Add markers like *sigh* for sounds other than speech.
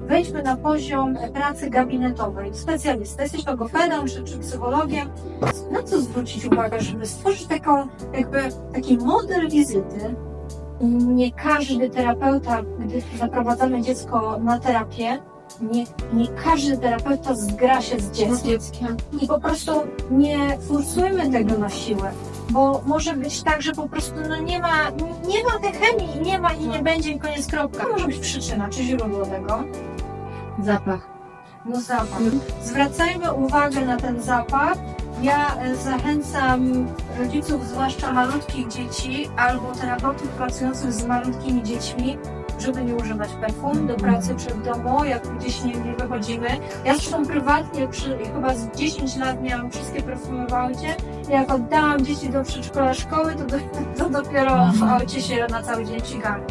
Wejdźmy na poziom pracy gabinetowej. Specjalista, jesteś logopedem czy, czy psychologiem. Na co zwrócić uwagę, żeby stworzyć taką, jakby taki model wizyty? Nie każdy terapeuta, gdy zaprowadzamy dziecko na terapię, nie, nie każdy terapeuta zgra się z dzieckiem. dzieckiem. I po prostu nie forsujmy tego na siłę, bo może być tak, że po prostu no nie ma, nie ma tej chemii, nie ma i nie będzie i koniec kropka. To może być przyczyna czy źródło tego. Zapach. No zapach. Zwracajmy uwagę na ten zapach. Ja e, zachęcam rodziców, zwłaszcza malutkich dzieci albo terapeutów pracujących z malutkimi dziećmi, żeby nie używać perfum do pracy czy w domu, jak gdzieś nie, nie wychodzimy. Ja zresztą prywatnie przy, chyba z 10 lat miałam wszystkie perfumy w aucie. Jak oddałam dzieci do przedszkola szkoły, to, do, *laughs* to dopiero w aucie się na cały dzień ścigamy.